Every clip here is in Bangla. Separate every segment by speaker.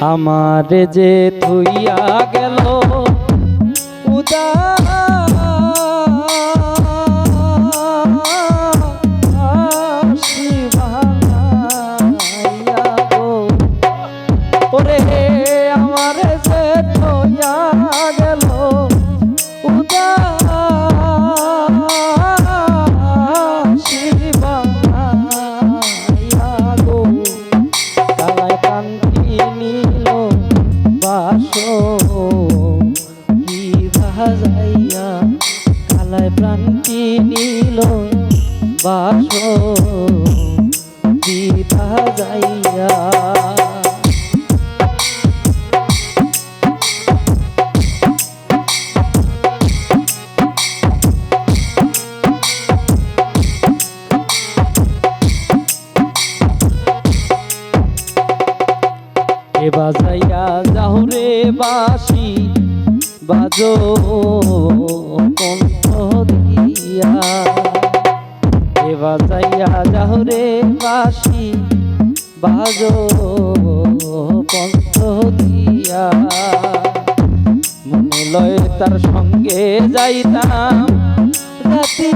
Speaker 1: আমার যে থুইয়া গেল। ওরে আমার যে থইয়া বাসো কি ভাজাইয়া এ বাজাইয়া যাহুরে বাসি বাজো কণ্ঠ যাহুরে বাসি বাজো পন্থ দিয়া। মনে তার সঙ্গে যাইতাম রাতি।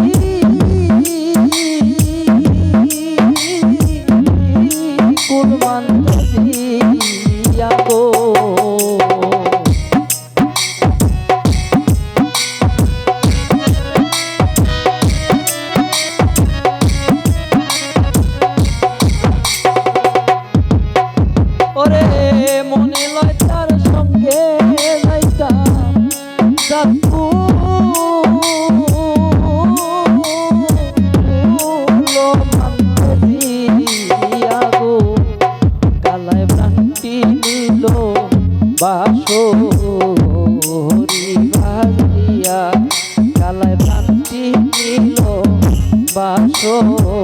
Speaker 1: বাসরি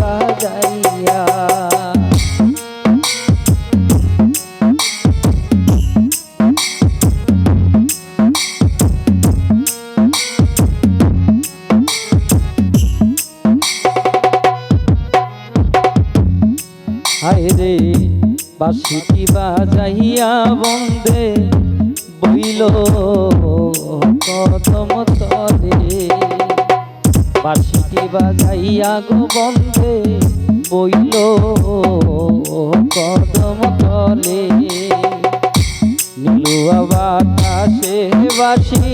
Speaker 1: বাজাইয়া হায় রে বাসিটি বাজাইয়া বন্দে বইল? বাজাইয়া গো বন্ধে বইল কদম তলে। নীলুয়া বাতাসে বাসি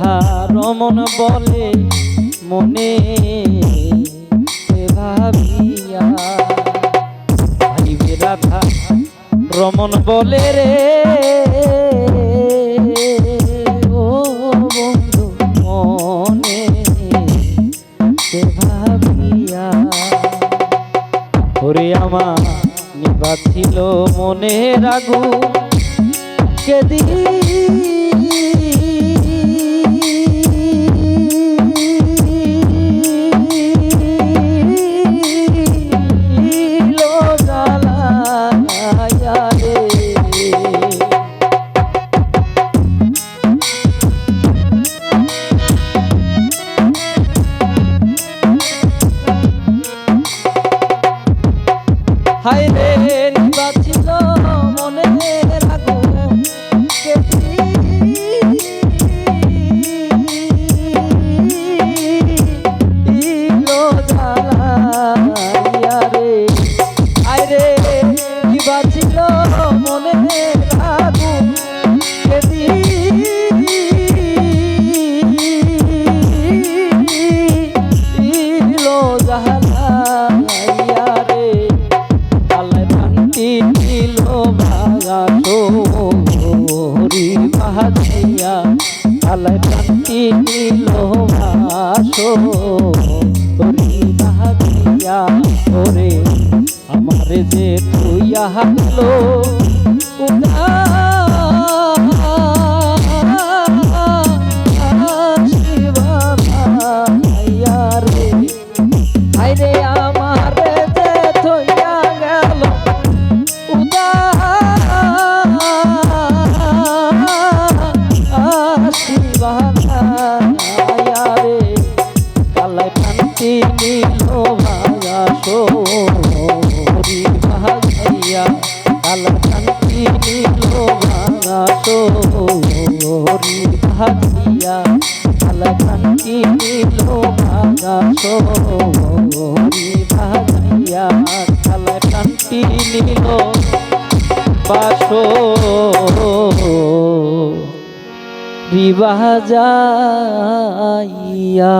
Speaker 1: রাধা রমন বলে মনে ভাবিয়া রাধা রমন বলে রে। ও বন্ধু, মনে আমার মনে রাগু তোদের বাঁচিল মনে রাখো বাঁচিল মনে রাখো কেদি ইলো জাহালা পিটিল ভাসো তোরে বাহিয়া ওরে আমার যে তুই হালো উদা নীল ভাগা সোরি ভাগাইয়া কালাই কান্তি নীল ভাগা সোরি ভাগাইয়া কালাই কান্তি নীল বাসো রিবাজাইয়া